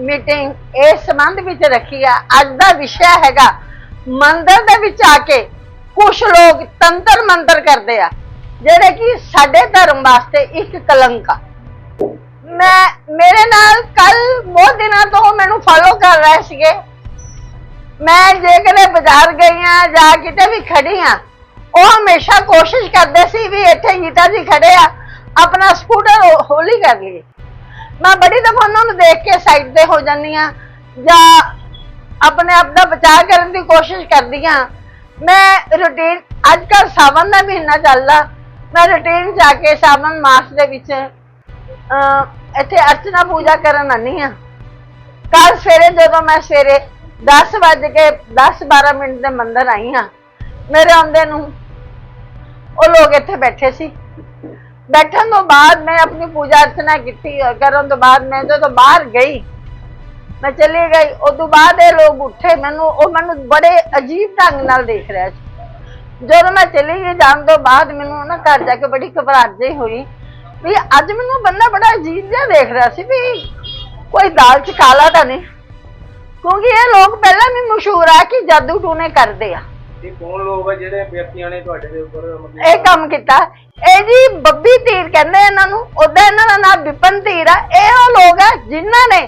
Meeting ਇਸ ਸੰਬੰਧ ਵਿੱਚ ਰੱਖੀ ਆ। ਅੱਜ ਦਾ ਵਿਸ਼ਾ ਹੈਗਾ ਮੰਦਰ ਦੇ ਵਿੱਚ ਆ ਕੇ ਕੁਝ ਲੋਕ ਤੰਤਰ ਮੰਤਰ ਕਰਦੇ ਆ, ਜਿਹੜੇ ਕਿ ਸਾਡੇ ਧਰਮ ਵਾਸਤੇ ਇੱਕ ਕਲੰਕ ਆ। ਮੈਂ, ਮੇਰੇ ਨਾਲ ਕੱਲ ਬਹੁਤ ਦਿਨਾਂ ਤੋਂ ਮੈਨੂੰ ਫੋਲੋ ਕਰ ਰਹੇ ਸੀਗੇ। ਮੈਂ ਜੇ ਕਦੇ ਬਾਜ਼ਾਰ ਗਈ ਆ ਜਾਂ ਕਿਤੇ ਵੀ ਖੜੀ ਆ, ਉਹ ਹਮੇਸ਼ਾ ਕੋਸ਼ਿਸ਼ ਕਰਦੇ ਸੀ ਵੀ ਇੱਥੇ ਗੀਤਾ ਜੀ ਖੜੇ ਆ, ਆਪਣਾ ਸਕੂਟਰ ਹੌਲੀ ਕਰ ਲਈਏ। ਮੈਂ ਬੜੀ ਦਫਾ ਉਹਨਾਂ ਨੂੰ ਦੇਖ ਕੇ ਸਾਈਡ ਤੇ ਹੋ ਜਾਂਦੀ ਆ ਜਾਂ ਆਪਣੇ ਆਪ ਦਾ ਬਚਾਅ ਕਰਨ ਦੀ ਕੋਸ਼ਿਸ਼ ਕਰਦੀ ਆ ਮੈਂ ਰੁਟੀਨ ਅੱਜ ਕੱਲ ਸਾਵਨ ਦਾ ਮਹੀਨਾ ਚੱਲਦਾ। ਮੈਂ ਰੁਟੀਨ ਜਾ ਕੇ ਸਾਵਨ ਮਾਸ ਦੇ ਵਿੱਚ ਇੱਥੇ ਅਰਚਨਾ ਪੂਜਾ ਕਰਨ ਆਨੀ ਆ ਕੱਲ ਸਵੇਰੇ ਜਦੋਂ ਮੈਂ ਸਵੇਰੇ 10 ਵਜੇ ਕੇ 10 12 ਮਿੰਟ ਦੇ ਮੰਦਰ ਆਈ ਹਾਂ, ਮੇਰੇ ਆਉਂਦੇ ਨੂੰ ਉਹ ਲੋਕ ਇੱਥੇ ਬੈਠੇ ਸੀ। ਬੈਠਣ ਤੋਂ ਬਾਅਦ ਮੈਂ ਆਪਣੀ ਪੂਜਾ ਅਰਚਨਾ ਕੀਤੀ ਕਰਨ ਤੋਂ ਬਾਅਦ ਮੈਂ ਜਦੋਂ ਬਾਹਰ ਗਈ, ਮੈਂ ਚਲੀ ਗਈ, ਉਸ ਤੋਂ ਬਾਅਦ ਇਹ ਲੋਕ ਉੱਠੇ ਮੈਨੂੰ, ਉਹ ਮੈਨੂੰ ਬੜੇ ਅਜੀਬ ਢੰਗ ਨਾਲ ਦੇਖ ਰਿਹਾ ਸੀ। ਜਦੋਂ ਮੈਂ ਚਲੀ ਗਈ, ਜਾਣ ਤੋਂ ਬਾਅਦ ਮੈਨੂੰ ਨਾ ਘਰ ਜਾ ਕੇ ਬੜੀ ਘਬਰਾਹਟ ਜਿਹੀ ਹੋਈ ਵੀ ਅੱਜ ਮੈਨੂੰ ਬੰਦਾ ਬੜਾ ਅਜੀਬ ਜਿਹਾ ਦੇਖ ਰਿਹਾ ਸੀ ਵੀ ਕੋਈ ਦਾਲ ਚ ਕਾਲਾ ਤਾਂ ਨਹੀਂ। ਕਿਉਂਕਿ ਇਹ ਲੋਕ ਪਹਿਲਾਂ ਵੀ ਮਸ਼ਹੂਰ ਆ ਕਿ ਜਾਦੂ ਟੂਨੇ ਕਰਦੇ ਆ। ਇਹ ਕੌਣ ਲੋਕ ਆ ਜਿਹੜੇ ਵਿਅਕਤੀਆਂ ਨੇ ਤੁਹਾਡੇ ਦੇ ਉੱਪਰ ਮਤਲਬ ਇਹ ਕੰਮ ਕੀਤਾ। ਇਹ ਜੀ ਬੱਬੀ ਧੀਰ ਕਹਿੰਦੇ ਇਹਨਾਂ ਨੂੰ, ਉਹਦਾ ਇਹਨਾਂ ਦਾ ਨਾਮ ਵਿਪਨ ਧੀਰ ਆ। ਇਹ ਉਹ ਲੋਕ ਆ ਜਿਨ੍ਹਾਂ ਨੇ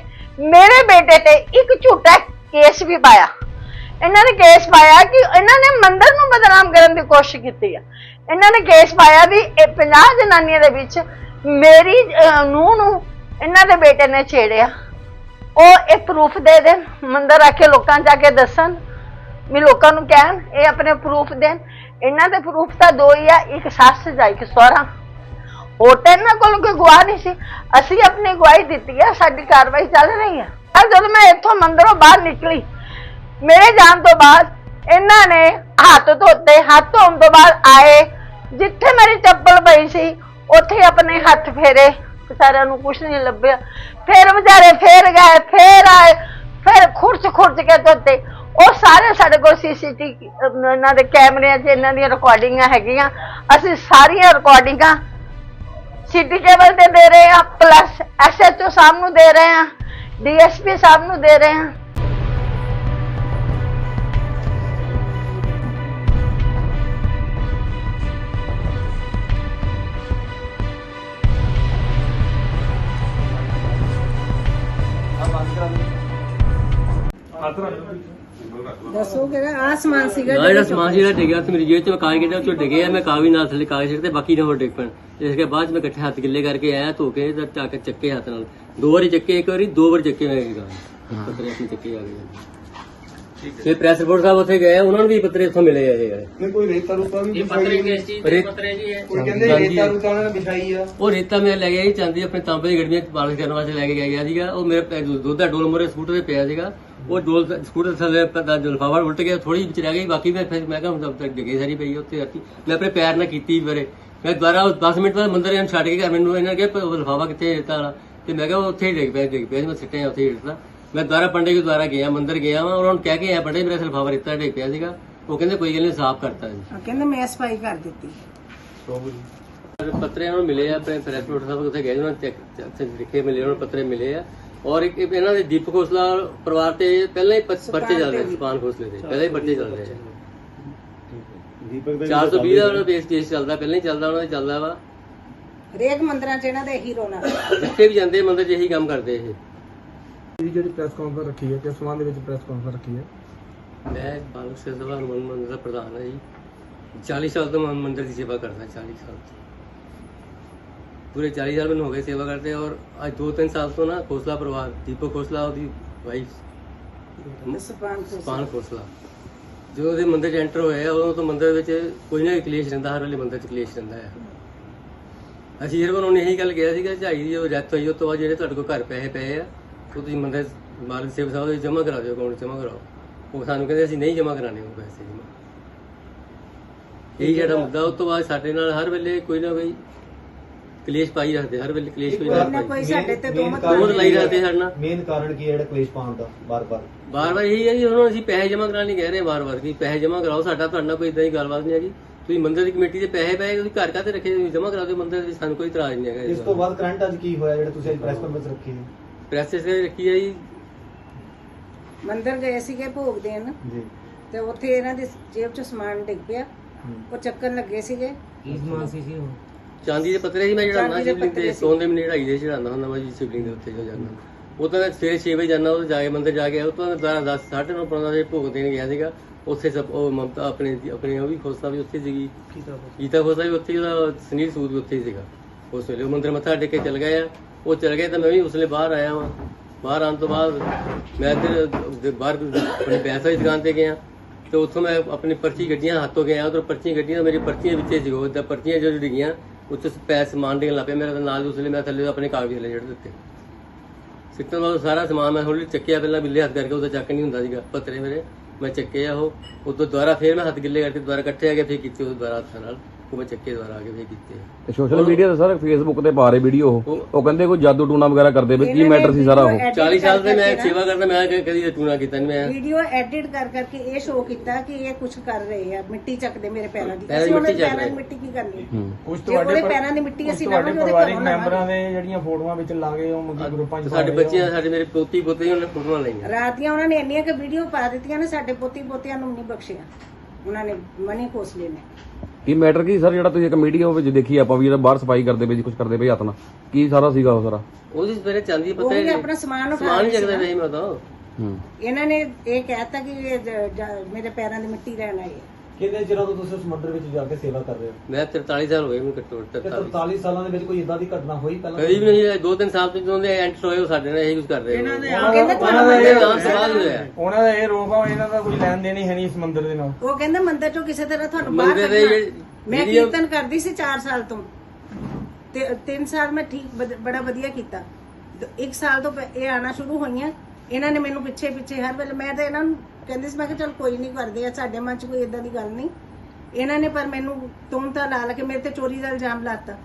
ਮੇਰੇ ਬੇਟੇ ਤੇ ਇੱਕ ਝੂਠਾ ਕੇਸ ਵੀ ਪਾਇਆ। ਇਹਨਾਂ ਨੇ ਕੇਸ ਪਾਇਆ ਕਿ ਇਹਨਾਂ ਨੇ ਮੰਦਰ ਨੂੰ ਬਦਨਾਮ ਕਰਨ ਦੀ ਕੋਸ਼ਿਸ਼ ਕੀਤੀ ਆ। ਇਹਨਾਂ ਨੇ ਕੇਸ ਪਾਇਆ ਵੀ ਇਹ 50 ਜਨਾਨੀਆਂ ਦੇ ਵਿੱਚ ਮੇਰੀ ਨੂੰ ਨੂੰ ਇਹਨਾਂ ਦੇ ਬੇਟੇ ਨੇ ਛੇੜਿਆ। ਉਹ ਇਹ ਪ੍ਰੂਫ ਦੇ ਦੇਣ, ਮੰਦਰ ਆ ਕੇ ਲੋਕਾਂ ਜਾ ਕੇ ਦੱਸਣ। ਵੀ ਲੋਕਾਂ ਨੂੰ ਕਹਿਣ, ਇਹ ਆਪਣੇ ਪ੍ਰੂਫ ਦੇਣ। ਇਹਨਾਂ ਦੇ ਪ੍ਰੂਫ ਤਾਂ ਦੋ ਹੀ ਆ, ਇੱਕ ਸੱਸ ਜਾਂ ਇੱਕ ਸਹੁਰਾ। ਹੋਰ ਤਾਂ ਇਹਨਾਂ ਕੋਲ ਕੋਈ ਗਵਾਹ ਨਹੀਂ ਸੀ। ਅਸੀਂ ਆਪਣੀ ਗਵਾਹੀ ਦਿੱਤੀ ਆ, ਸਾਡੀ ਕਾਰਵਾਈ ਚੱਲ ਰਹੀ ਆ। ਪਰ ਜਦੋਂ ਮੈਂ ਇੱਥੋਂ ਮੰਦਰੋਂ ਬਾਹਰ ਨਿਕਲੀ, ਮੇਰੇ ਜਾਣ ਤੋਂ ਬਾਅਦ ਇਹਨਾਂ ਨੇ ਹੱਥ ਧੋਤੇ, ਹੱਥ ਧੋਣ ਤੋਂ ਬਾਅਦ ਆਏ। ਜਿੱਥੇ ਮੇਰੀ ਚੱਪਲ ਪਈ ਸੀ, ਉੱਥੇ ਆਪਣੇ ਹੱਥ ਫੇਰੇ। ਵਿਚਾਰਿਆਂ ਨੂੰ ਕੁਝ ਨਹੀਂ ਲੱਭਿਆ। ਫਿਰ ਵਿਚਾਰੇ ਫੇਰ ਗਏ, ਫੇਰ ਆਏ, ਫਿਰ ਖੁਰਚ ਖੁਰਚ ਕੇ ਧੋਤੇ। ਉਹ ਸਾਰੇ ਸਾਡੇ ਕੋਲ ਸੀਸੀਟੀ ਇਹਨਾਂ ਦੇ ਕੈਮਰਿਆਂ 'ਚ ਇਹਨਾਂ ਦੀਆਂ ਰਿਕਾਰਡਿੰਗਾਂ ਹੈਗੀਆਂ। ਅਸੀਂ ਸਾਰੀਆਂ ਰਿਕਾਰਡਿੰਗਾਂ ਸਿਟੀ ਕੇਬਲ ਤੇ ਦੇ ਰਹੇ ਆ ਪਲੱਸ ਐਸਐਚਓ ਸਾਹਿਬ ਨੂੰ ਦੇ ਰਹੇ ਆ ਡੀਐਸਪੀ ਸਾਹਿਬ ਨੂੰ ਦੇ ਰਹੇ ਆ ਦੱਸੋ ਕਿ ਆਸਮਾਨ ਸੀਗਾ ਨਾ ਜਿਹੜਾ ਸਮਾਨ ਸੀ ਜਿਹੜਾ ਡਿੱਗਿਆ ਤੇ ਮੇਰੀ ਜੇਬ ਚ ਕਾਗਜ਼ ਕੱਢਿਆ ਉਹ ਚੋਂ ਡਿੱਗੇ ਆ ਮੈਂ ਕਾਗਜ਼ ਨਾਲ ਥੱਲੇ ਕਾਗਜ਼ ਸਿੱਟਦੇ ਬਾਕੀ ਨਾ ਹੋਰ ਡਿੱਗ ਪੈਣ ਇਸ ਕੇ ਬਾਅਦ 'ਚ ਮੈਂ ਇਕੱਠੇ ਹੱਥ ਗਿੱਲੇ ਕਰਕੇ ਆਇਆ ਧੋ ਕੇ ਤੇ ਚੱਕ ਕੇ ਚੱਕੇ ਹੱਥ ਨਾਲ। ਦੋ ਵਾਰੀ ਚੱਕੇ ਇੱਕ ਵਾਰੀ ਦੋ ਵਾਰੀ ਚੱਕੇ ਮੈਂ ਇਹ ਕਾਗਜ਼ ਪੱਤਰੇ ਆਪਣੇ ਚੱਕੇ ਆ ਗਏ। ਇਹ ਪ੍ਰੈਸ ਰਿਪੋਰਟ ਸਾਹਿਬ ਉੱਥੇ ਗਏ ਉਹਨਾਂ ਨੂੰ ਵੀ ਪੱਤਰੇ ਇੱਥੋਂ ਮਿਲੇ ਆ ਇਹ ਵਾਲੇ। ਨਹੀਂ ਕੋਈ ਰੇਤਾ ਰੂਤਾ ਵੀ ਇਹ ਪੱਤਰੇ ਕਿਸ ਚੀਜ਼ ਦੇ? ਰੇਤ- ਪੱਤਰੇ ਜੀ ਇਹ? ਕੋਈ ਕਹਿੰਦੇ ਹਾਂਜੀ। ਰੇਤਾ ਰੂਤਾ ਉਹਨਾਂ ਨੇ ਵਿਛਾਈ ਆ? ਉਹ ਰੇਤਾ ਮੈਂ ਲੈ ਗਿਆ ਜੀ ਚਾਂਦੀ ਆਪਣੇ ਤਾਂਬੇ ਦੀ ਗੱਡੀਆਂ ਚ ਪਾਲਿਸ਼ ਕਰਨ ਵਾਸਤੇ ਲੈ ਕੇ ਗਿਆ ਸੀਗਾ। ਉਹ ਮੇਰੇ ਦੁੱਧ ਦਾ ਡੋਲ ਮੋਰੇ ਸਕੂਟਰ ਤੇ ਪਿਆ ਸੀਗਾ। ਉਹ ਡੋਲ ਸਕੂਟਰ ਥੱਲੇ ਦਾ ਜਲਫਾਵਾ ਉਲਟ ਗਿਆ ਥੋੜੀ ਵਿੱਚ ਰਹਿ ਗਈ ਬਾਕੀ ਮੈਂ ਫਿਰ ਮੈਂ ਕਿਹਾ ਹੁਣ ਸਭ ਤੱਕ ਡਿੱਗੇ ਸਾਰੀ ਪਈ ਆ ਉੱਥੇ ਰਾਤੀ ਮੈਂ ਆਪਣੇ ਪੈਰ ਨਾਲ ਕੀਤੀ ਮੇਰੇ ਮੈਂ ਦੁਬਾਰਾ ਉਹ 10 ਮਿੰਟ ਬਾਅਦ ਮੰਦਰ ਇਹਨੂੰ ਛੱਡ ਕੇ ਘਰ ਮੈਨੂੰ ਇਹਨਾਂ ਨੇ ਕਿਹਾ ਉਹ ਲਫਾਵਾ ਕਿੱਥੇ ਵਾਲਾ? ਤੇ ਮੈਂ ਕਿਹਾ ਉਹ ਉੱਥੇ ਹੀ ਡਿੱਗ ਪਿਆ ਡਿੱਗ ਪਿਆ ਮੈਂ ਸਿੱਟਿਆ ਉੱਥੇ ਹੀ ਰੇਤਾ ਮੈਂ ਦੁਬਾਰਾ ਪੰਡੇ ਕੇ ਦੁਆਰਾ ਗਿਆ ਮੰਦਰ ਗਿਆ ਵਾਂ ਉਹਨਾਂ ਨੂੰ ਕਹਿ ਕੇ ਆਇਆ ਪੰਡੇ ਮੇਰਾ ਲਫਾਵਾ ਰੇਤਾ ਡਿੱਗ ਪਿਆ ਸੀਗਾ। ਉਹ ਕਹਿੰਦੇ ਕੋਈ ਗੱਲ ਨਹੀਂ ਸਾਫ਼ ਕਰਤਾ ਜੀ। ਕਹਿੰਦੇ ਮੈਂ ਸਫ਼ਾਈ ਕਰ ਦਿੱਤੀ। ਪੱਤਰੇ ਉਹਨਾਂ ਨੂੰ ਮਿਲੇ ਆ ਆਪਣੇ ਪ੍ਰੈਸ ਨੋਟ ਸਾਹਿਬ ਉੱਥੇ ਗਏ ਉਹਨਾਂ ਚੈੱਕ ਉੱਥੇ ਲਿਖੇ ਮਿਲੇ ਉਹਨਾਂ ਪੱਤਰੇ ਮਿਲੇ ਆ। ਔਰ ਇੱਕ ਇੱਕ ਇਹਨਾਂ ਦੇ ਦੀਪਕ ਖੋਸਲਾ ਪਰਿਵਾਰ ਤੇ ਪਹਿਲਾਂ ਹੀ ਪ- ਪਰਚੇ ਚੱਲ ਰਹੇ ਸੀ, ਸਪਾਨ ਖੋਸਲੇ ਦੇ। ਪਹਿਲਾਂ ਹੀ ਪਰਚੇ ਚੱਲ ਰਹੇ ਆ ਦੀਪਕ 420 ਦਾ ਉਹਨਾਂ ਕੇਸ ਕੇਸ ਚੱਲਦਾ ਪਹਿਲਾਂ ਹੀ ਚੱਲਦਾ ਉਹਨਾਂ ਦਾ ਚੱਲਦਾ ਵਾ। ਰੇਕ ਮੰਦਰਾਂ 'ਚ ਇਹਨਾਂ ਦਾ ਇਹੀ ਰੋਣਾ। ਜਿੱਥੇ ਵੀ ਜਾਂਦੇ ਮੰਦਰ 'ਚ ਇਹੀ ਕੰਮ ਕਰਦੇ ਇਹ। ਇਹ ਜਿਹੜੀ ਪ੍ਰੈਸ ਕਾਨਫਰੰਸ ਰੱਖੀ ਹੈ ਕਿਸ ਸਮਾਨ ਦੇ ਵਿੱਚ ਪ੍ਰੈਸ ਕਾਨਫਰੰਸ ਰੱਖੀ ਹੈ? ਮੈਂ ਬਾਲਕ ਹਨੂੰਮਾਨ ਮੰਦਰ ਦਾ ਪ੍ਰਧਾਨ ਹਾਂ ਜੀ। 40 ਸਾਲ ਤੋਂ ਮੈਂ ਮੰਦਰ ਦੀ ਸੇਵਾ ਕਰਦਾ 40 ਸਾਲ ਤੋਂ। ਪੂਰੇ 40 ਸਾਲ ਮੈਨੂੰ ਹੋ ਗਏ ਸੇਵਾ ਕਰਦੇ ਔਰ ਅੱਜ 2-3 ਸਾਲ ਤੋਂ ਨਾ ਖੋਸਲਾ ਪਰਿਵਾਰ ਦੀਪਕ ਖੋਸਲਾ ਉਹਦੀ ਵਾਈਫ ਸਪਾਨ ਖੋਸਲਾ ਜਦੋਂ ਉਹਦੇ ਮੰਦਰ 'ਚ ਐਂਟਰ ਹੋਏ ਆ ਉਦੋਂ ਤੋਂ ਮੰਦਰ ਵਿੱਚ ਕੋਈ ਨਾ ਕੋਈ ਕਲੇਸ਼ ਰਹਿੰਦਾ ਹਰ ਵੇਲੇ ਮੰਦਰ 'ਚ ਕਲੇਸ਼ ਰਹਿੰਦਾ ਹੈ ਅਸੀਂ ਸਿਰਫ ਉਹਨਾਂ ਨੂੰ ਇਹੀ ਗੱਲ ਕਿਹਾ ਸੀਗਾ ਝਾਈ ਦੀ ਜੋ ਡੈਥ ਹੋਈ ਉਸ ਤੋਂ ਬਾਅਦ ਜਿਹੜੇ ਤੁਹਾਡੇ ਕੋਲ ਘਰ ਪੈਸੇ ਪਏ ਆ ਉਹ ਤੁਸੀਂ ਮੰਦਰ ਮਾਲਕ ਸੇਵ ਸਾਹਿਬ ਦੇ ਜਮ੍ਹਾਂ ਕਰਾ ਦਿਓ ਅਕਾਊਂਟ ਜਮ੍ਹਾਂ ਕਰਾਓ ਉਹ ਸਾਨੂੰ ਕਹਿੰਦੇ ਅਸੀਂ ਨਹੀਂ ਜਮ੍ਹਾਂ ਕਰਾਣੇ ਉਹ ਪੈਸੇ ਜਮ੍ਹਾਂ ਇਹੀ ਜਿਹੜਾ ਮੁੱਦਾ ਉਸ ਤੋਂ ਬਾਅਦ ਸਾਡੇ ਨਾਲ ਹਰ ਵੇਲੇ ਕੋਈ ਨਾ ਕੋਈ ਕਲੇਸ਼ ਪਾਈ ਰੱਖਦੇ ਹਰ ਵੇਲੇ ਕਲੇਸ਼ ਕੋਈ ਨਾ ਕੋਈ ਕੋਈ ਸਾਡੇ ਤੇ ਤੋਮਤ ਉਹ ਲਾਈ ਰੱਖਦੇ ਸਾਡੇ ਨਾਲ। ਮੇਨ ਕਾਰਨ ਕੀ ਹੈ ਜਿਹੜਾ ਕਲੇਸ਼ ਪਾਉਣ ਦਾ ਬਾਰ-ਬਾਰ ਬਾਰ ਬਾਰ ਇਹੀ ਹੈ ਜੀ ਹੁਣ ਅਸੀਂ ਪੈਸੇ ਜਮ੍ਹਾਂ ਕਰਾਉਣ ਲਈ ਕਹਿ ਰਹੇ ਹਾਂ ਬਾਰ ਬਾਰ ਕਿ ਪੈਸੇ ਜਮ੍ਹਾਂ ਕਰਾਓ ਸਾਡਾ ਤੁਹਾਡੇ ਨਾਲ ਕੋਈ ਇਦਾਂ ਦੀ ਗੱਲਬਾਤ ਨਹੀਂ ਹੈਗੀ। ਤੁਸੀਂ ਮੰਦਰ ਦੀ ਕਮੇਟੀ ਦੇ ਪੈਸੇ ਪਏ ਤੁਸੀਂ ਘਰ ਘਰ ਤੇ ਰੱਖੇ ਤੁਸੀਂ ਜਮ੍ਹਾਂ ਕਰਾ ਦਿਓ ਮੰਦਰ ਦੇ ਸਾਨੂੰ ਕੋਈ ਇਤਰਾਜ਼ ਨਹੀਂ ਹੈਗਾ ਇਸ ਤੋਂ ਬਾਅਦ ਕਰੰਟ ਅੱਜ ਕੀ ਹੋਇਆ ਜਿਹੜਾ ਤੁਸੀਂ ਅੱਜ ਪ੍ਰੈਸ ਕਾਨਫਰੰਸ ਰੱਖੀ ਹੈ? ਪ੍ਰੈਸ ਇਸ ਕਰਕੇ ਰੱਖੀ ਹੈ ਜੀ। ਮੰਦਿਰ ਗਏ ਸੀਗੇ ਭੋਗ ਦੇਣ। ਜੀ। ਤੇ ਉੱਥੇ ਇਹਨਾਂ ਦੀ ਜੇਬ 'ਚ ਸਮਾਨ ਡਿੱਗ ਪਿਆ। ਉਹ ਚੱਕਣ ਲੱਗੇ ਸੀਗੇ। ਚਾਂਦੀ ਦੇ ਪੱਤਰੇ ਸੀ ਮੈਂ ਜਿਹੜਾ ਨਾ ਚਾਂਦੀ ਦੇ ਸ਼ਿਵਲਿੰਗ ਤੇ। ਸੋਨ ਦੇ ਮਨੇ ਢਾਈ ਦੇ ਚੜਾਉਂਦਾ ਹੁੰਦਾ ਮੈਂ ਜੀ ਸ਼ਿਵਲਿੰਗ ਦੇ ਉੱਤੇ ਜੋ ਜਾਂਦਾ। ਉਹ ਤਾਂ ਮੈਂ ਸਵੇਰੇ 6 ਵਜੇ ਜਾਂਦਾ ਉਹ ਜਾ ਕੇ ਮੰਦਿਰ ਜਾ ਕੇ ਤੋਂ ਦੁਬਾਰਾ 10 9:30 ਪੌਣਾ ਦੇ ਭੋਗ ਦੇਣ ਗਿਆ ਸੀਗਾ। ਉੱਥੇ ਸਭ ਉਹ ਮਮਤਾ ਆਪਣੇ ਆਪਣੇ ਉਹ ਵੀ ਖੋਸਾ ਵੀ ਉੱਥੇ ਸੀਗੀ। ਗੀਤਾ ਖੋਸਾ ਵੀ ਉੱਥੇ ਉਹਦਾ ਸੁਨੀਲ ਸੂਦ ਵੀ ਉੱਥੇ ਹੀ ਸੀਗਾ। ਉਸ ਵੇਲੇ ਉਹ ਮੰਦਿਰ ਮੱਥਾ ਟੇਕ ਕੇ ਚਲ ਗਏ ਆ। ਉਹ ਚਲ ਗਏ ਤਾਂ ਮੈਂ ਵੀ ਉਸ ਵੇਲੇ ਬਾਹਰ ਆਇਆ ਵਾਂ। ਬਾਹਰ ਆਉਣ ਤੋਂ ਬਾਅਦ ਮੈਂ ਇੱਧਰ ਬਾਹਰ ਆਪਣੀ ਪੈਸਾ ਦੀ ਦੁਕਾਨ ਤੇ ਗਿਆ। ਤੇ ਉੱਥੋਂ ਮੈਂ ਆਪਣੀ ਪਰਚੀ ਗੱਡੀਆਂ ਹੱਥੋਂ ਗਿਆ। ਉਧਰ ਪਰਚੀਆਂ ਗੱਡੀਆਂ ਮੇਰੀ ਪਰਚੀਆਂ ਵਿੱਚੇ ਸੀ ਉਹ ਤਾਂ ਪਰਚੀਆਂ ਜਦੋਂ ਡਿੱਗੀਆਂ ਉੱਥੇ ਪੈਸੇ ਸਮਾਨ ਡਿੱਗਣ ਲੱਗ ਪਿਆ, ਮੇਰਾ ਤਾਂ ਨਾਲ ਉਸ ਮੈਂ ਥੱਲੇ ਆਪਣੇ ਕਾਗਜ਼ ਲੈ ਜੜ ਦਿੱਤੇ। ਸਿੱਟਣ ਵਾਲਾ ਸਾਰਾ ਸਮਾਨ ਮੈਂ ਹੌਲੀ ਚੱਕਿਆ, ਪਹਿਲਾਂ ਬਿੱਲੇ ਹੱਥ ਕਰਕੇ ਉਹਦਾ ਚੱਕ ਨਹੀਂ ਹੁੰਦਾ ਸੀਗਾ, ਪੱਤਰੇ ਮੇਰੇ, ਮੈਂ ਚੱਕੇ ਆ ਉਹ ਉਦੋਂ ਦੁਬਾਰਾ ਫੇਰ ਮੈਂ ਹੱਥ ਗਿੱਲੇ ਕਰਕੇ ਦੁਬਾਰਾ ਇਕੱਠੇ ਆ ਕੇ ਫੇਰ ਕੀਤੀ ਉਹ ਦੁਬਾਰਾ ਹੱਥਾਂ ਨਾਲ। ਉਹ ਮੈਂ ਚੱਕੇ ਦੁਬਾਰਾ ਆ ਕੇ ਫੇਰ ਕੀਤੇ ਤੇ ਸੋਸ਼ਲ ਮੀਡੀਆ ਤੇ ਸਰ ਫੇਸਬੁੱਕ ਤੇ ਪਾ ਰਹੇ ਵੀਡੀਓ ਉਹ। ਕਹਿੰਦੇ ਕੋਈ ਜਾਦੂ ਟੂਣਾ ਵਗੈਰਾ ਕਰਦੇ ਪਏ ਕੀ ਮੈਟਰ ਸੀ ਸਾਰਾ ਉਹ? video edit 40 ਸਾਲ ਤੇ ਮੈਂ ਸੇਵਾ ਕਰਦਾ ਮੈਂ ਕ- ਕਦੀ ਟੂਣਾ ਕੀਤਾ ਨਹੀਂ ਮੈਂ ਵੀਡੀਓ ਐਡਿਟ ਕਰ ਕਰਕੇ ਇਹ ਸ਼ੋਅ ਕੀਤਾ ਕਿ ਇਹ ਕੁਝ ਕਰ ਰਹੇ ਆ। ਮਿੱਟੀ ਚੱਕਦੇ ਮੇਰੇ ਪੈਰਾਂ ਦੀ। ਪੈਰਾਂ ਦੀ ਅਸੀਂ ਉਹਨਾਂ ਮਿੱਟੀ ਦੇ ਚੱਕ ਪੈਰਾਂ ਦੀ ਰਹੇ। ਮਿੱਟੀ ਕੀ ਕਰਨੀ ਕੁਝ ਜੇ ਉਹਦੇ ਪੈਰਾਂ ਦੀ ਮਿੱਟੀ ਅਸੀਂ ਲਾਵਾਂਗੇ ਉਹਦੇ ਪਰਿਵਾਰਿਕ ਘਰੋਂ ਮੈਂਬਰਾਂ ਦੇ ਜਿਹੜੀਆਂ ਫੋਟੋਆਂ ਵਿੱਚ ਲਾਗੇ ਉਹ ਮੁੰਡੇ ਗਰੁੱਪਾਂ 'ਚ ਸਾਡੇ ਬੱਚਿਆਂ ਸਾਡੇ ਮੇਰੇ ਪੋਤੀ ਪੋਤੇ ਉਹਨੇ ਫੋਟੋਆਂ ਲਈਆਂ। ਰਾਤ ਦੀਆਂ ਉਹਨਾਂ ਨੇ ਇੰਨੀਆਂ ਕਿ ਵੀਡੀਓ ਪਾ ਦਿੱਤੀਆਂ ਨੇ ਸਾਡੇ ਪੋਤੀ ਪੋਤਿਆਂ ਨੂੰ ਨਹੀਂ ਬਖਸ਼ਿਆ। ਉਹਨਾਂ ਨੇ ਮਨੀ ਖੋਸਲੇ ਨੇ। ਕੀ ਮੈਟਰ ਕੀ ਸਰ ਜਿਹੜਾ ਤੁਸੀਂ ਇੱਕ ਮੀਡੀਆ ਵਿੱਚ ਦੇਖੀ ਆਪਾਂ ਵੀ ਜਿਹੜਾ ਬਾਹਰ ਸਫ਼ਾਈ ਕਰਦੇ ਪਏ ਜੀ ਕੁਝ ਕਰਦੇ ਪਏ ਹੱਥ ਨਾਲ। ਕੀ ਸਾਰਾ ਸੀਗਾ ਉਹ ਸਾਰਾ? ਉਹਦੀ ਮੇਰੇ ਚਾਂਦੀ ਦੇ ਉਹ ਵੀ ਪੱਤੇ ਆਪਣਾ ਸਮਾਨ ਉਠਾ ਸਮਾਨ ਹੀ ਸੀ ਨਹੀਂ ਮੈਂ ਤਾਂ। ਹੂੰ। ਇਹਨਾਂ ਨੇ ਇਹ ਕਹਿਤਾ ਕਿ ਇਹ ਜ- ਜ- ਮੇਰੇ ਪੈਰਾਂ ਦੀ ਮਿੱਟੀ ਰਹਿਣ ਆਏ ਆ। ਕਿੰਨੇ ਚਿਰਾਂ ਤੋਂ ਤੁਸੀਂ ਉਸ ਮੰਦਿਰ ਵਿੱਚ ਜਾ ਕੇ ਸੇਵਾ ਕਰ ਰਹੇ ਹੋ? ਮੈਂ 43 ਸਾਲ ਹੋ ਗਏ ਮੈਨੂੰ ਘੱਟੋ ਘੱਟ ਤੇ 43 43 ਸਾਲਾਂ ਦੇ ਵਿੱਚ ਕੋਈ ਇਦਾਂ ਦੀ ਘਟਨਾ ਹੋਈ ਪਹਿਲਾਂ? ਕਦੀ ਵੀ ਨਹੀਂ ਦੋ ਤਿੰਨ ਸਾਲ ਤੋਂ ਜਦੋਂ ਦੇ ਐਂਟਰ ਹੋਏ ਉਹ ਸਾਡੇ ਨਾਲ ਇਹੀ ਕੁਝ ਕਰ ਰਹੇ ਇਹਨਾਂ ਦੇ ਉਹ ਕਹਿੰਦੇ ਤੁਹਾਨੂੰ ਦਾ ਇਹ- ਨਾਮ ਸਵਾਲ ਹੋਇਆ ਉਹਨਾਂ ਦਾ ਇਹ ਰੋਪ ਆ ਇਹਨਾਂ ਦਾ ਕੋਈ ਲੈਣ ਦੇਣ ਹੀ ਹੈ ਨਹੀਂ ਇਸ ਮੰਦਿਰ ਦੇ ਨਾਲ। ਉਹ ਕਹਿੰਦੇ ਮੰਦਿਰ ਚੋਂ ਕਿਸੇ ਤਰ੍ਹਾਂ ਤੁਹਾਨੂੰ ਬਾਹਰ ਮੰਦਿਰ ਦੇ ਕੱਢਣਾ। ਜਿਹੜੀ- ਮੈਂ ਕੀਰਤਨ ਕਰਦੀ ਸੀ 4 ਸਾਲ ਤੋਂ। ਤੇ 3 ਸਾਲ ਮੈਂ ਠੀਕ ਵਧ- ਬੜਾ ਵਧੀਆ ਕੀਤਾ। 1 ਸਾਲ ਤੋਂ ਪਹਿ- ਇਹ ਆਣਾ ਸ਼ੁਰੂ ਹੋਈਆਂ। ਇਹਨਾਂ ਨੇ ਮੈਨੂੰ ਪਿੱਛੇ ਪਿੱਛੇ ਹਰ ਵੇਲੇ ਮੈਂ ਤਾਂ ਇਹਨਾਂ ਨੂੰ ਕਹਿੰਦੀ ਸੀ ਮੈਂ ਕਿ ਚਲ ਕੋਈ ਨਹੀਂ ਕਰਦੇ ਆ ਸਾਡੇ ਮਨ 'ਚ ਕੋਈ ਇਦਾਂ ਦੀ ਗੱਲ ਨਹੀਂ। ਇਹਨਾਂ ਨੇ ਪਰ ਮੈਨੂੰ ਤੁਮ ਤਾਂ ਲਾ ਲਾ ਕੇ ਮੇਰੇ ਤੇ ਚੋਰੀ ਦਾ ਇਲਜ਼ਾਮ ਲਾਤਾ।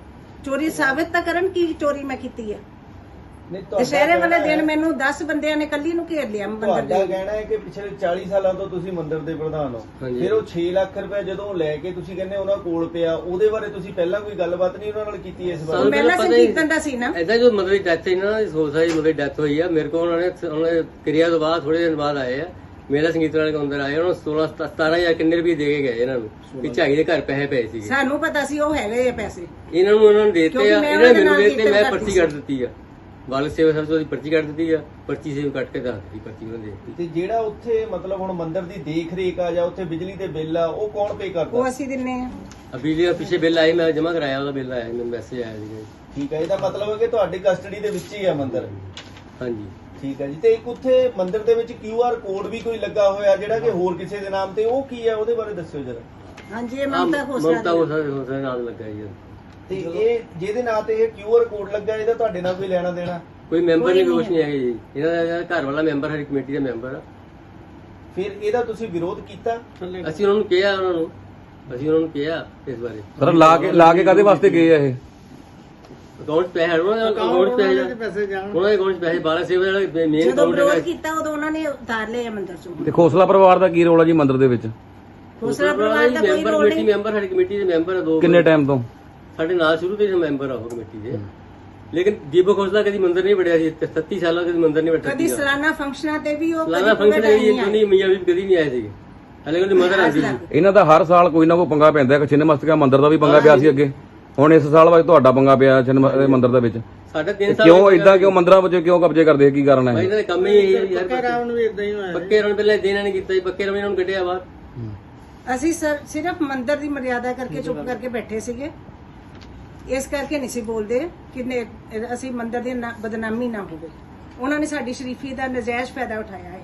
ਚੋਰੀ ਸਾਬਿਤ ਤਾਂ ਕਰਨ ਕੀ ਚੋਰੀ ਮੈਂ ਕੀਤੀ ਹੈ ਨਹੀਂ ਦੁਸ਼ਹਿਰੇ ਵਾਲੇ ਦਿਨ ਮੈਨੂੰ 10 ਬੰਦਿਆਂ ਨੇ ਕੱਲੀ ਨੂੰ ਘੇਰ ਲਿਆ ਮੰਦਰ ਤੁਹਾਡਾ ਦੇ ਕਹਿਣਾ ਹੈ ਕਿ ਪਿਛਲੇ 40 ਸਾਲਾਂ ਤੋਂ ਤੁਸੀਂ ਮੰਦਿਰ ਦੇ ਪ੍ਰਧਾਨ ਹੋ। ਹਾਂਜੀ। ਫਿਰ ਉਹ 6 ਲੱਖ ਰੁਪਏ ਜਦੋਂ ਲੈ ਕੇ ਤੁਸੀਂ ਕਹਿੰਦੇ ਉਹਨਾਂ ਕੋਲ ਪਿਆ ਉਹਦੇ ਬਾਰੇ ਤੁਸੀਂ ਪਹਿਲਾਂ ਕੋਈ ਗੱਲਬਾਤ ਨਹੀਂ ਉਹਨਾਂ ਨਾਲ ਕੀਤੀ ਇਸ ਬਾਰੇ? ਸਾਨੂੰ ਪਹਿਲਾਂ ਪਤਾ ਹੀ- ਸੰਕੀਰਤਨ ਦਾ ਸੀ ਨਾ। ਐਦਾਂ ਜੋ ਮਤਲਬ ਡੈਥ ਇਹਨਾਂ ਦੀ ਜੀ ਮਤਲਬ ਡੈਥ ਹੋਈ ਆ ਮੇਰੇ ਕੋਲ ਉਹਨਾਂ ਨੇ ਉਹਨਾਂ ਨੇ ਕਿਰਿਆ ਤੋਂ ਬਾਅਦ ਥੋੜੇ ਦਿਨ ਬਾਅਦ ਆਏ ਆ। ਮੇਰਾ ਸੰਗੀਤ ਵਾਲੇ ਦੇ ਅੰਦਰ ਆਏ ਉਹਨਾਂ ਨੂੰ 16 17000 ਕਿੰਨੇ ਰੁਪਏ ਦੇ ਕੇ ਗਏ ਇਹਨਾਂ ਨੂੰ ਕਿ ਝਾਈ ਦੇ ਘਰ ਪੈਸੇ ਪਏ ਸੀਗੇ। ਸਾਨੂੰ ਪਤਾ ਸੀ ਉਹ ਹੈਗੇ ਆ ਪੈਸੇ। ਇਹਨਾਂ ਨੂੰ ਉਹਨਾਂ ਨੇ ਦੇਤੇ ਆ ਇਹਨਾਂ ਨੇ ਮੈਨੂੰ ਦੇਤੇ ਮੈਂ ਪਰਚੀ। ਕੱਟ ਦਿੱਤੀ ਆ। ਬਾਲ ਸੇਵਾ ਸਭ ਤੋਂ ਪਰਚੀ ਕੱਟ ਦਿੱਤੀ ਆ ਪਰਚੀ ਸੇਵ ਕੱਟ ਕੇ ਦੱਸ ਦਿੱਤੀ ਪਰਚੀ ਉਹਨਾਂ ਦੇ ਤੇ ਜਿਹੜਾ ਉੱਥੇ ਮਤਲਬ ਹੁਣ ਮੰਦਿਰ ਦੀ ਦੇਖ ਰੇਖ ਆ ਜਾਂ ਉੱਥੇ ਬਿਜਲੀ ਦੇ ਬਿੱਲ ਆ ਉਹ ਕੌਣ ਪੇ ਉਹ ਕਰਦਾ ਅਸੀਂ ਦਿੰਨੇ ਆ। ਆ ਬਿਜਲੀ ਦਾ ਪਿੱਛੇ ਬਿੱਲ ਆਇਆ ਮੈਂ ਜਮ੍ਹਾਂ ਕਰਾਇਆ ਉਹਦਾ ਬਿੱਲ ਆਇਆ ਮੈਨੂੰ ਮੈਸੇਜ ਆਇਆ ਸੀਗਾ। ਜੀ। ਠੀਕ ਹੈ ਇਹਦਾ ਮਤਲਬ ਹੈ ਕਿ ਤੁਹਾਡੀ ਕਸਟਡੀ ਦੇ ਵਿੱਚ ਹੀ ਆ ਮੰਦਿਰ। ਹਾਂਜੀ। ਠੀਕ ਹੈ ਜੀ। ਤੇ ਇੱਕ ਉੱਥੇ ਮੰਦਿਰ ਦੇ ਵਿੱਚ ਕਿਊ ਆਰ ਕੋਡ ਵੀ ਕੋਈ ਲੱਗਾ ਹੋਇਆ ਜਿਹੜਾ ਕਿ ਹੋਰ ਕਿਸੇ ਦੇ ਨਾਮ ਤੇ ਉਹ ਕੀ ਹੈ? ਉਹਦੇ ਬਾਰੇ ਦੱਸਿਓ ਜਰਾ। ਹਾਂਜੀ ਇਹ ਮਮਤਾ ਖੋਸਲਾ ਮਮਤਾ ਦੀ। ਖੋਸਲਾ ਖੋਸਲਾ ਨਾਲ ਲੱਗਾ ਜੀ ਤੇ ਇਹ ਜਿਹਦੇ ਨਾਂ ਤੇ ਇਹ ਕਿਊ ਆਰ ਕੋਡ ਲੱਗਾ ਇਹਦਾ ਤੁਹਾਡੇ ਨਾਲ ਕੋਈ ਲੈਣਾ ਦੇਣਾ? ਕੋਈ ਮੈਂਬਰ ਨਹੀਂ ਕੁਛ ਨਹੀਂ ਹੈਗੇ ਜੀ। ਇਹਨਾਂ ਦਾ ਜਿਹੜਾ ਘਰ ਵਾਲਾ ਮੈਂਬਰ ਹੈ ਕਮੇਟੀ ਦਾ ਮੈਂਬਰ ਆ। ਫਿਰ ਇਹਦਾ ਤੁਸੀਂ ਵਿਰੋਧ ਕੀਤਾ? ਅਸੀਂ ਉਹਨਾਂ ਨੂੰ ਕਿਹਾ ਉਹਨਾਂ ਨੂੰ। ਅਸੀਂ ਉਹਨਾਂ ਨੂੰ ਕਿਹਾ ਇਸ ਬਾਰੇ। ਸਰ ਲਾ ਕੇ ਲਾ ਕੇ ਕਾਦੇ ਵਾਸਤੇ ਗਏ ਆ ਇਹ? ਅਕਾਊਂਟ ਪੈਸੇ ਉਹਨਾਂ ਦੇ ਅਕਾਊਂਟ ਪੈਸੇ ਜਾਣ। ਉਹਨਾਂ ਦੇ ਅਕਾਊਂਟ 'ਚ ਪੈਸੇ 12 ਸੇਵਾ ਜਿਹੜਾ ਮੇਨ ਜਦੋਂ ਅਕਾਊਂਟ ਵਿਰੋਧ ਹੈਗਾ। ਕੀਤਾ ਉਦੋਂ ਉਹਨਾਂ ਨੇ ਉਤਾਰ ਲਏ ਆ ਮੰਦਰ ਚੋਂ। ਤੇ ਖੋਸਲਾ ਪਰਿਵਾਰ ਦਾ ਕੀ ਰੋਲ ਆ ਜੀ ਮੰਦਿਰ ਦੇ ਵਿੱਚ? ਖੋਸਲਾ ਪਰਿਵਾਰ ਦਾ ਕੋਈ ਮੈਂਬਰ ਰੋਲ ਕਮੇਟੀ ਨਹੀਂ। ਮੈਂਬਰ ਸਾਡੀ ਕਮੇਟੀ ਦੇ ਮੈਂਬਰ ਆ ਦੋ ਕਿੰਨੇ ਟਾਈਮ ਤੋਂ? ਸਾਡੇ ਨਾਲ ਸ਼ੁਰੂ ਤੋਂ ਹੀ ਮੈਂਬਰ ਆ ਉਹ ਕਮੇਟੀ ਦੇ। ਲੇਕਿਨ ਦੀਪਕ ਖੋਸਲਾ ਕਦੀ ਮੰਦਰ ਨਹੀਂ ਵੜਿਆ ਸੀ 37 ਸਾਲਾਂ ਕਦੀ ਮੰਦਰ ਨਹੀਂ ਵੜਿਆ ਕਦੀ ਸਾਲਾਨਾ ਫੰਕਸ਼ਨਾਂ ਤੇ ਵੀ ਉਹ ਕਦੀ ਫੰਕਸ਼ਨ ਇਹ ਨਹੀਂ ਨਹੀਂ ਮੀਆਂ ਵੀ ਕਦੀ ਨਹੀਂ ਆਏ ਸੀਗੇ। ਹਲੇ ਉਹਦੀ ਮਦਰ ਆਂਦੀ ਸੀ ਇਹਨਾਂ ਦਾ ਹਰ ਸਾਲ ਕੋਈ ਨਾ ਕੋਈ ਪੰਗਾ ਪੈਂਦਾ ਹੈ ਛਿੰਨ ਮਸਤਕਾ ਮੰਦਿਰ ਦਾ ਵੀ ਪੰਗਾ ਪਿਆ ਸੀ ਅੱਗੇ। ਹੁਣ ਇਸ ਸਾਲ ਬਾਅਦ ਤੁਹਾਡਾ ਪੰਗਾ ਪਿਆ ਛਿੰਨ ਮ- ਇਹ ਮੰਦਿਰ ਦੇ ਵਿੱਚ। ਸਾਡਾ 3 ਤੇ ਸਾਲ ਕਿਉਂ ਇਦਾਂ ਕਿਉਂ ਮੰਦਿਰਾਂ ਵਿੱਚ ਕਿਉਂ ਕਬਜ਼ੇ ਕਰਦੇ? ਕੀ ਕਾਰਨ ਭਾਈ ਹੈ ਇਹਨਾਂ ਦੇ ਕੰਮ ਹੀ ਇਹੀ ਹੈ ਯਾਰ ਪੱਕੇ ਰਾਵਣ ਵੀ ਇਦਾਂ ਹੀ ਹੋਇਆ। ਪੱਕੇ ਰਾਵਣ ਪਹਿਲਾਂ ਦੇਣਾ ਨਹੀਂ ਕੀਤਾ ਜੀ। ਪੱਕੇ ਰਾਵਣ ਇਹਨਾਂ ਨੂੰ ਕੱਢਿਆ ਬਾਹਰ। ਅਸੀਂ ਸਰ ਸਿਰਫ ਮੰਦਰ ਦੀ ਮਰਿਆਦਾ ਕਰਕੇ ਚੁੱਪ ਕਰਕੇ ਬੈਠੇ ਸੀਗੇ। ਇਸ ਕਰਕੇ ਨਹੀਂ ਸੀ ਬੋਲਦੇ ਕਿ ਨੇ- ਅਸੀਂ ਮੰਦਰ ਦੀ ਨਾ- ਬਦਨਾਮੀ ਨਾ ਹੋਵੇ। ਉਹਨਾਂ ਨੇ ਸਾਡੀ ਸ਼ਰੀਫੀ ਦਾ ਨਜਾਇਜ਼ ਫਾਇਦਾ ਉਠਾਇਆ ਹੈ।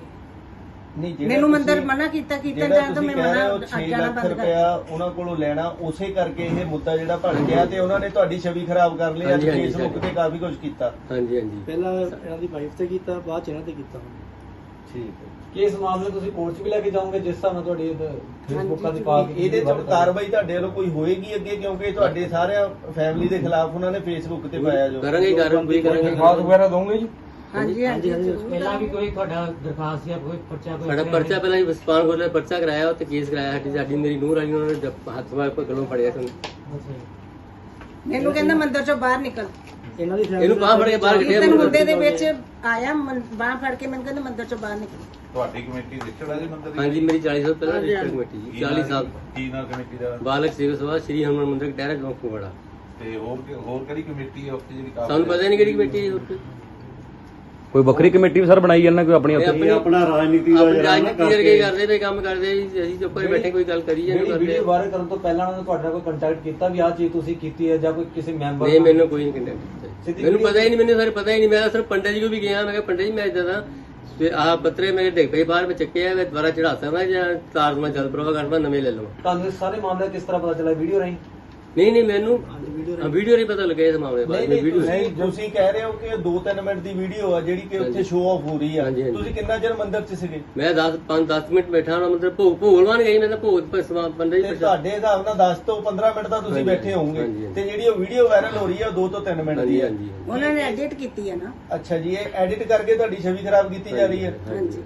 ਨਹੀਂ ਜਿਹੜਾ ਮੈਨੂੰ ਮੰਦਰ ਤੁਸੀਂ- ਮਨਾ ਕੀਤਾ ਕੀਤਾ ਜਿਹੜਾ ਜਾਂ ਤਾਂ ਤੁਸੀਂ ਮੈਂ ਕਹਿ ਰਹੇ ਮਨਾ ਹੋ 6 ਜਾਣਾ ਲੱਖ ਬੰਦ ਕਰ ਰੁਪਇਆ ਉਹਨਾਂ ਕੋਲੋਂ ਲੈਣਾ ਉਸੇ ਕਰਕੇ ਇਹ ਮੁੱਦਾ ਜਿਹੜਾ ਭੜ ਗਿਆ ਤੇ ਉਹਨਾਂ ਨੇ ਤੁਹਾਡੀ ਛਵੀ ਖਰਾਬ ਕਰ ਲਈ ਅੱਜ ਹਾਂਜੀ, ਹਾਂਜੀ, ਫੇਸਬੁੱਕ ਤੇ ਕਾਫੀ ਕੁਝ ਕੀਤਾ। ਹਾਂਜੀ ਹਾਂਜੀ। ਪਹਿਲਾਂ ਇਹਨਾਂ ਦੀ ਵਾਈਫ ਤੇ ਕੀਤਾ ਬਾਅਦ ਚ ਇਹਨਾਂ ਤੇ ਕੀਤਾ ਠੀਕ ਹੈ। ਕਿ ਇਸ ਮਾਮਲੇ ਤੁਸੀਂ ਕੋਰਟ 'ਚ ਵੀ ਲੈ ਕੇ ਜਾਓਗੇ ਜਿਸ ਹਿਸਾਬ ਨਾਲ ਤੁਹਾਡੀ ਫੇਸਬੁੱਕਾਂ ਦੀ ਪਾ ਕੇ ਇਹਦੇ ਚ ਕਾਰਵਾਈ ਤੁਹਾਡੇ ਵੱਲੋਂ ਕੋਈ ਹੋਏਗੀ ਅੱਗੇ ਕਿਉਂਕਿ ਤੁਹਾਡੇ ਸਾਰਿਆਂ ਫੈਮਿਲੀ ਦੇ ਖਿਲਾਫ ਉਹਨਾਂ ਨੇ ਫੇਸਬੁੱਕ ਤੇ ਪਾਇਆ ਜੋ। ਕਰਾਂਗੇ ਕਾਰਵਾਈ ਕਰਾਂਗੇ। ਦਰਖਾਸਤ ਵਗੈਰਾ ਦੋਗੇ ਜੀ। ਹਾਂਜੀ ਹਾਂਜੀ ਪਹਿਲਾਂ ਵੀ ਕੋਈ ਤੁਹਾਡਾ ਦਰਖਾਸਤ ਜਾਂ ਕੋਈ ਪਰਚਾ ਕੋਈ ਸਾਡਾ ਪਰਚਾ ਪਹਿਲਾਂ ਹੀ ਸਪਾਨ ਕੋਲ ਪਰਚਾ ਕਰਾਇਆ ਉੱਤੇ ਕੇਸ ਕਰਾਇਆ। ਸਾਡੀ ਸਾਡੀ ਮੇਰੀ ਨੂੰਹ ਰਾਣੀ ਉਹਨਾਂ ਨੇ ਜਦ ਹੱਥ ਕੇ ਗਲੋਂ ਫੜਿਆ ਸਾਨੂੰ। ਮੈਨੂੰ ਕਹਿੰਦਾ ਮੰਦਰ ਚੋਂ ਬਾਹਰ ਨਿਕਲ। ਇਹਨਾਂ ਦੀ ਇਹਨੂੰ ਬਾਹਰ ਫੜ ਕੇ ਬਾਹਰ ਕੱਢਿਆ ਮੁੰਡਾ। ਦੇ ਵਿੱਚ ਆਇਆ ਬਾਹ ਫੜ ਕੇ ਮੈਨੂੰ ਕਹਿੰਦਾ ਮੰਦਿਰ ਚੋਂ ਬਾਹਰ ਨਿਕਲ। ਤੁਹਾਡੀ ਕਮੇਟੀ ਰਿਸ਼ਤੇਦਾਰ ਹੈ ਜੀ ਮੰਦਰ ਦੀ? ਹਾਂਜੀ ਮੇਰੀ 40 ਸਾਲ ਪਹਿਲਾਂ ਰਜਿਸਟਰ। ਕਮੇਟੀ ਜੀ ਕੀ 40 ਨਾਂ- ਸਾਲ। ਕੀ ਨਾਮ ਕਮੇਟੀ ਦਾ? ਬਾਲਕ ਸੇਵਾ ਸਭਾ ਸ੍ਰੀ ਹਨੂਮਾਨ ਮੰਦਿਰ ਡਾਇਰੈਕਟ ਚੌਂਕ ਫਗਵਾੜਾ ਤੇ ਹੋਰ ਕਿ- ਹੋਰ ਕਿਹੜੀ ਕਮੇਟੀ ਹੈ ਉੱਥੇ ਜਿਹੜੀ ਕੰਮ ਸਾਨੂੰ ਪਤਾ ਨਹੀਂ ਕਿਹੜੀ ਕਮੇਟੀ ਹੈ ਕੋਈ। ਵੱਖਰੀ ਕਮੇਟੀ ਵੀ ਸਰ ਬਣਾਈ ਜਾਂਦਾ ਕੋਈ ਆਪਣੀ ਉੱਥੇ? ਆਪਣੀ ਆਪਣਾ ਰਾਜਨੀਤੀ ਦਾ ਆਪਣੀ ਜਿਹੜਾ ਨਾ ਰਾਜਨੀਤੀ ਕਰਕੇ ਕਰਦੇ ਪਏ ਕੰਮ ਕਰਦੇ ਜੀ ਅਸੀਂ ਚੁੱਪ ਕਰਕੇ ਬੈਠੇ ਕੋਈ ਗੱਲ ਕਰੀ ਜਾਂਦੇ ਜਿਹੜੀ ਕਰਦੇ ਵੀਡੀਓ ਵਾਇਰਲ ਕਰਨ ਤੋਂ ਪਹਿਲਾਂ ਉਹਨਾਂ ਨੇ ਤੁਹਾਡੇ ਨਾਲ ਕੋਈ ਕੰਟੈਕਟ ਕੀਤਾ ਵੀ ਆਹ ਚੀਜ਼ ਤੁਸੀਂ ਕੀਤੀ ਹੈ ਜਾਂ ਕੋਈ ਕਿਸੇ ਮੈਂਬਰ ਨਹੀਂ ਮੈਨੂੰ ਕੋਈ ਨਹੀਂ ਕੰਟੈਕਟ ਸਿੱਧੀ ਮੈਨੂੰ ਪਤਾ ਹੀ ਨਹੀਂ ਮੈਨੂੰ ਸਾਰੇ ਪਤਾ ਹੀ ਨਹੀਂ ਮੈਂ ਤਾਂ ਸਿਰਫ ਪੰਡਿਤ ਜੀ ਕੋ ਵੀ ਗਿਆ ਮੈਂ ਕਿਹਾ ਪੰਡਿਤ ਜੀ ਮੈਂ ਇਦਾਂ ਦਾ ਤੇ ਆਹ ਪੱਤਰੇ ਮੇਰੇ ਡਿੱਗ ਪਏ ਬਾਹਰ ਮੈਂ ਚੱਕੇ ਆ ਮੈਂ ਦੁਬਾਰਾ ਚੜਾ ਸਕਦਾ ਜਾਂ ਤਾਰ ਮੈਂ ਜਲ ਪ੍ਰਵਾਹ ਕਰਦਾ ਨਵੇਂ ਲੈ ਲਵਾਂ। ਤੁਹਾਨੂੰ ਇਸ ਸਾਰੇ ਮਾਮਲੇ ਦਾ ਕਿਸ ਤਰ੍ਹਾਂ ਪਤਾ ਚੱਲਾ ਵੀਡੀਓ ਰਾਹੀਂ? ਨਹੀਂ ਨਹੀਂ ਮੈਨੂੰ ਵੀਡੀਓ ਨਹੀਂ ਪਤਾ ਲੱਗਿਆ ਇਸ ਮਾਮਲੇ ਬਾਰੇ ਨਹੀਂ ਮੈਂ ਨਹੀਂ ਵੀਡੀਓ ਤੁਸੀਂ ਕਹਿ ਰਹੇ ਹੋ ਕਿ ਇਹ 2-3 ਮਿੰਟ ਦੀ ਵੀਡੀਓ ਆ ਜਿਹੜੀ ਕਿ ਉੱਥੇ। ਸ਼ੋਅ ਆਫ ਹੋ ਰਹੀ ਆ। ਤੁਸੀਂ ਕਿੰਨਾ ਚਿਰ ਮੰਦਿਰ 'ਚ ਸੀਗੇ? ਮੈਂ 10 5 10 ਮਿੰਟ ਬੈਠਾ ਹਾਂ ਮਤਲਬ ਭੋਗ ਭੋਗਵਾਨ ਗਈ ਮੈਂ ਤਾਂ ਭੋਗ ਪਸਵਾ ਤੇ ਜੀ ਤੁਹਾਡੇ ਹਿਸਾਬ ਨਾਲ 10 ਤੋਂ 15 ਮਿੰਟ ਤਾਂ ਤੁਸੀਂ ਬੈਠੇ ਹੋਵੋਗੇ। ਤੇ ਜਿਹੜੀ ਉਹ ਵੀਡੀਓ ਵਾਇਰਲ ਹੋ ਰਹੀ ਆ 2 ਤੋਂ 3 ਮਿੰਟ ਦੀ ਹਾਂਜੀ ਆ। ਹਾਂਜੀ ਉਹਨਾਂ ਨੇ ਐਡਿਟ ਕੀਤੀ ਹੈ ਨਾ। ਅੱਛਾ ਜੀ ਇਹ ਐਡਿਟ ਕਰਕੇ ਤੁਹਾਡੀ ਛਵੀ ਖਰਾਬ ਕੀਤੀ ਜਾ ਰਹੀ ਹੈ ਹਾਂਜੀ।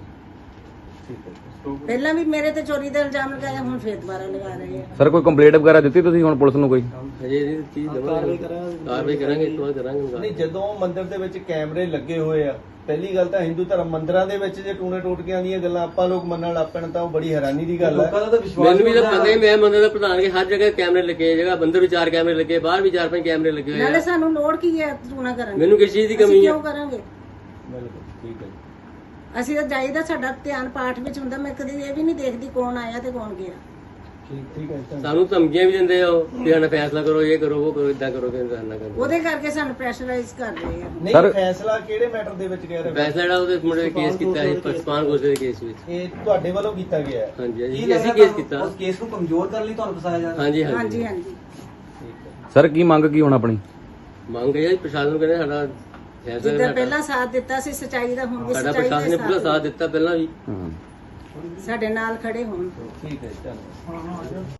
ਪਹਿਲਾਂ ਵੀ ਮੇਰੇ ਤੇ ਚੋਰੀ ਦਾ ਇਲਜ਼ਾਮ ਲਗਾਇਆ ਹੁਣ ਫੇਰ ਦੁਬਾਰਾ ਲਗਾ ਰਹੇ ਆ। ਸਰ ਕੋਈ ਕੰਪਲੇਂਟ ਵਗੈਰਾ ਦਿੱਤੀ ਤੁਸੀਂ ਹੁਣ ਪੁਲਿਸ ਨੂੰ ਕੋਈ? ਹਜੇ ਇਹ ਚੀਜ਼ ਦਵਾਂਗੇ। ਕਾਰਵਾਈ ਕਰਾਂਗੇ। ਤੋਂ ਬਾਅਦ ਕਰਾਂਗੇ ਨਹੀਂ ਜਦੋਂ ਮੰਦਿਰ ਦੇ ਵਿੱਚ ਕੈਮਰੇ ਲੱਗੇ ਹੋਏ ਆ ਪਹਿਲੀ ਗੱਲ ਤਾਂ ਹਿੰਦੂ ਧਰਮ ਮੰਦਿਰਾਂ ਦੇ ਵਿੱਚ ਜੇ ਟੂਣੇ ਟੋਟਕਿਆਂ ਦੀਆਂ ਗੱਲਾਂ ਆਪਾਂ ਲੋਕ ਮੰਨਣ ਲੱਗ ਪੈਣ ਤਾਂ ਉਹ ਬੜੀ ਹੈਰਾਨੀ ਦੀ ਗੱਲ ਲੋਕਾਂ ਹੈ ਦਾ ਤਾਂ ਵਿਸ਼ਵਾਸ ਮੈਨੂੰ ਵੀ ਤਾਂ ਪਤਾ ਹੀ ਮੈਂ ਮੰਦਰ ਦਾ ਪ੍ਰਧਾਨ ਕਿ ਹਰ ਜਗ੍ਹਾ ਕੈਮਰੇ ਲੱਗੇ ਜਗ੍ਹਾ ਬੰਦਰ ਵੀ ਚਾਰ ਕੈਮਰੇ ਲੱਗੇ ਬਾਹਰ ਵੀ ਚਾਰ ਪੰਜ ਕੈਮਰੇ ਲੱਗੇ ਹੋਏ ਨਾਲੇ ਆ ਸਾਨੂੰ ਲੋੜ ਕੀ ਹੈ ਟੂਣਾ ਕਰਨ ਦੀ? ਮੈਨੂੰ ਕਿਸ ਚੀਜ਼ ਦੀ ਅਸੀਂ ਕਮੀ ਹੈ। ਕਿਉਂ ਕਰਾਂਗੇ? ਬਿਲਕੁਲ ਠੀਕ ਹੈ ਅਸੀਂ ਤਾਂ ਜਾਈਦਾ ਸਾਡਾ ਧਿਆਨ ਪਾਠ ਵਿੱਚ ਹੁੰਦਾ ਮੈਂ ਕਦੀ ਇਹ ਵੀ ਨਹੀਂ ਦੇਖਦੀ ਕੌਣ ਆਇਆ ਤੇ ਕੌਣ ਗਿਆ। ਠੀਕ ਠੀਕ ਹੈ ਧੰਨਵਾਦ। ਸਾਨੂੰ ਧਮਕੀਆਂ ਵੀ ਦਿੰਦੇ ਆ ਉਹ ਕਿ ਸਾਡਾ ਫੈਸਲਾ ਕਰੋ ਇਹ ਕਰੋ ਉਹ ਕਰੋ ਇਦਾਂ ਕਰੋ ਕਿ ਇਦਾਂ ਨਾ ਕਰੋ। ਉਹਦੇ ਕਰਕੇ ਸਾਨੂੰ ਪ੍ਰੈਸ਼ਰਾਈਜ਼ ਕਰ ਰਹੇ ਆ। ਨਹੀਂ ਸਰ- ਫੈਸਲਾ ਕਿਹੜੇ ਮੈਟਰ ਦੇ ਵਿੱਚ ਕਹਿ ਰਹੇ ਹੋ? ਫੈਸਲਾ ਜਿਹੜਾ ਉਹਦੇ ਮੁੰਡੇ ਕੇਸ ਕੀਤਾ ਸੀ ਪਸਪਾਨ ਗੋਸੇ ਦੇ ਕੇਸ ਵਿੱਚ। ਇਹ ਤੁਹਾਡੇ ਵੱਲੋਂ ਕੀਤਾ ਗਿਆ ਹੈ? ਹਾਂਜੀ ਕੀ ਹਾਂਜੀ ਲੱਗਦਾ ਅਸੀਂ ਕੇਸ ਤੁਹਾਨੂੰ? ਕੀਤਾ। ਉਸ ਕੇਸ ਨੂੰ ਕਮਜ਼ੋਰ ਕਰਨ ਲਈ ਤੁਹਾਨੂੰ ਫਸਾਇਆ ਜਾ ਰਿਹਾ? ਹਾਂਜੀ ਹਾਂਜੀ। ਹਾਂਜੀ ਹਾਂਜੀ। ਸਰ ਕੀ ਮੰਗ ਕੀ ਹੁਣ ਆਪਣੀ? ਮੰਗ ਹੈ ਜੀ ਪ੍ਰਸ਼ਾਸਨ ਨੂੰ ਕਹਿੰਦੇ ਸਾਡਾ ਜਿੱਦਾਂ ਪਹਿਲਾਂ ਸਾਥ ਦਿੱਤਾ ਸੀ ਸਚਾਈ ਦਾ ਹੁਣ ਵੀ ਸਾਡਾ ਸਚਾਈ ਪ੍ਰਸ਼ਾਸਨ ਨੇ ਦਾ ਪੂਰਾ ਸਾਥ ਸਾਥ ਦਿੱਤਾ ਪਹਿਲਾਂ ਵੀ। ਹਾਂ। ਸਾਡੇ ਨਾਲ ਖੜੇ ਹੋਣ। ਠੀਕ ਹੈ ਧੰਨਵਾਦ।